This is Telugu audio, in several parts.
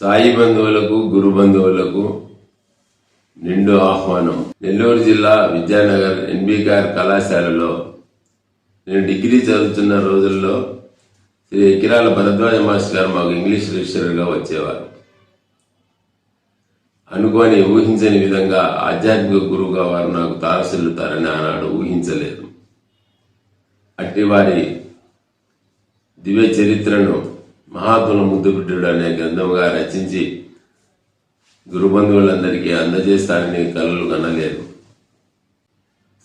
సాయి బంధువులకు గురు బంధువులకు నిండు ఆహ్వానం. నెల్లూరు జిల్లా విద్యానగర్ ఎన్బికార్ కళాశాలలో నేను డిగ్రీ చదువుతున్న రోజుల్లో శ్రీ కిరాల భరద్వాజ మాస్టర్ గారు మాకు ఇంగ్లీష్ లెక్చరర్గా వచ్చేవారు. అనుకోని ఊహించని విధంగా ఆధ్యాత్మిక గురువుగా వారు నాకు తారసిల్లుతారని ఆనాడు ఊహించలేదు. అట్టి వారి దివ్య చరిత్రను మహాత్ముల ముద్దుబిడ్డుడు అనే గ్రంథముగా రచించి గురుబంధువులందరికీ అందజేస్తారని కలలు కనలేదు.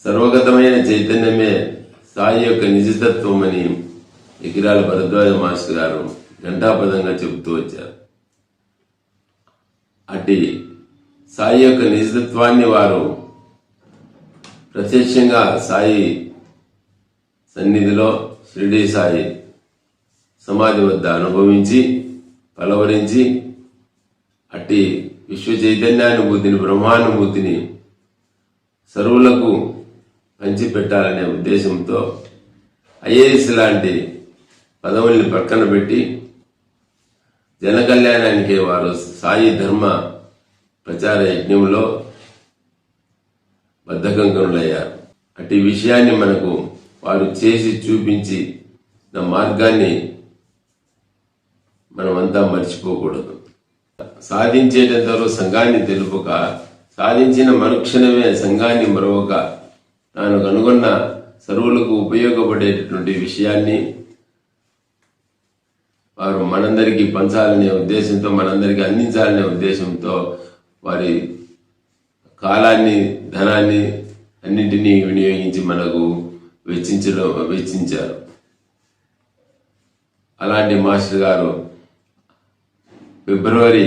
సర్వగతమైన చైతన్యమే సాయి యొక్క నిజతత్వం అని ఎకిరాల భరద్వాజ మాస్టర్ గారు ఘంటాపదంగా చెబుతూ వచ్చారు. అట్టి సాయి యొక్క నిజతత్వాన్ని వారు ప్రత్యక్షంగా సాయి సన్నిధిలో షిరిడి సాయి సమాధి వద్ద అనుభవించి పలవరించి అట్టి విశ్వ చైతన్యానుభూతిని బ్రహ్మానుభూతిని సరువులకు పంచిపెట్టాలనే ఉద్దేశంతో ఐఏఎస్ లాంటి పదవుల్ని పక్కన పెట్టి జనకళ్యాణానికి వారు సాయి ధర్మ ప్రచార యజ్ఞంలో బద్ధకంకనులయ్యారు అట్టి విషయాన్ని మనకు వారు చేసి చూపించి నా మార్గాన్ని అంతా మర్చిపోకూడదు. సాధించేటంతవరకు సంఘాన్ని తెలుపక సాధించిన మరుక్షణమే సంఘాన్ని మరొక తాను కనుగొన్న సర్వులకు ఉపయోగపడేటటువంటి విషయాన్ని వారు మనందరికీ పంచాలనే ఉద్దేశంతో మనందరికీ అందించాలనే ఉద్దేశంతో వారి కాలాన్ని ధనాన్ని అన్నింటినీ వినియోగించి మనకు వెచ్చించడం వెచ్చించారు. అలాంటి మాస్టర్ గారు ఫిబ్రవరి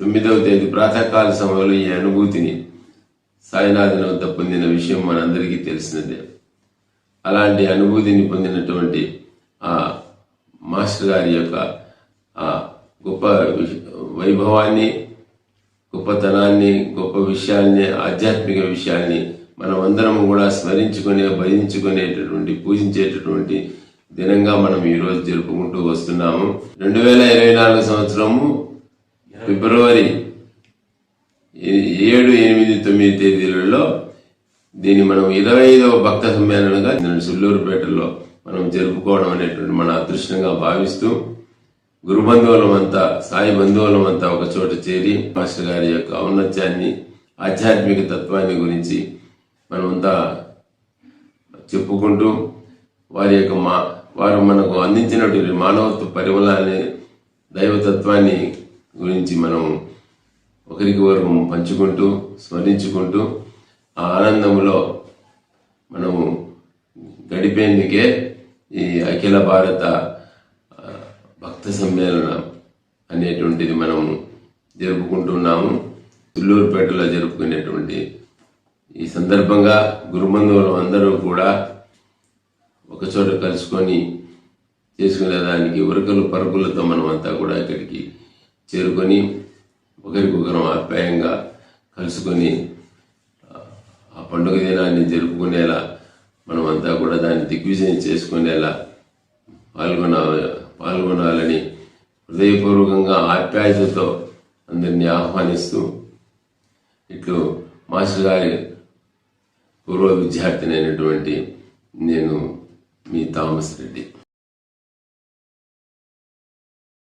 తొమ్మిదవ తేదీ ప్రాతకాల సమయంలో ఈ అనుభూతిని సాయినాథుని వద్ద పొందిన విషయం మనందరికీ తెలిసినదే. అలాంటి అనుభూతిని పొందినటువంటి ఆ మాస్టర్ గారి యొక్క ఆ గొప్ప వైభవాన్ని గొప్పతనాన్ని గొప్ప విషయాల్ని ఆధ్యాత్మిక విషయాల్ని మనం అందరం కూడా స్మరించుకునే భజించుకునేటటువంటి పూజించేటటువంటి దినంగా మనం ఈ రోజు జరుపుకుంటూ వస్తున్నాము. రెండు వేల ఇరవై నాలుగు సంవత్సరము ఫిబ్రవరి ఏడు ఎనిమిది తొమ్మిది తేదీలలో దీన్ని మనం ఇరవై ఐదవ భక్త సమ్మేళనంగా సుల్లూరుపేటలో మనం జరుపుకోవడం అనేటువంటి మన అదృష్టంగా భావిస్తూ గురు బంధువులమంతా సాయి బంధువులమంతా ఒక చోట చేరి మాస్టర్ గారి యొక్క ఔన్నత్యాన్ని ఆధ్యాత్మిక తత్వాన్ని గురించి మనమంతా చెప్పుకుంటూ వారి యొక్క మా వారు మనకు అందించినటువంటి మానవత్వ పరిమళాన్ని దైవతత్వాన్ని గురించి మనం ఒకరికి ఒకరు పంచుకుంటూ స్మరించుకుంటూ ఆ ఆనందంలో మనము గడిపేందుకే ఈ అఖిల భారత భక్త సమ్మేళనం అనేటువంటిది మనము జరుపుకుంటున్నాము. తుల్లూరుపేటలో జరుపుకునేటువంటి ఈ సందర్భంగా గురుబంధువులు అందరూ కూడా ఒకచోట కలుసుకొని చేసుకునే దానికి ఉరకలు పరుకులతో మనం అంతా కూడా ఇక్కడికి చేరుకొని ఒకరికొకరం ఆప్యాయంగా కలుసుకొని ఆ, పండుగ దినాన్ని జరుపుకునేలా మనమంతా కూడా దాన్ని దిగ్విజయం చేసుకునేలా పాల్గొన పాల్గొనాలని హృదయపూర్వకంగా ఆప్యాయతతో అందరినీ ఆహ్వానిస్తూ ఇట్లు మాస్టర్ గారి పూర్వ విద్యార్థినైనటువంటి నేను మీ థామస్ రెడ్డి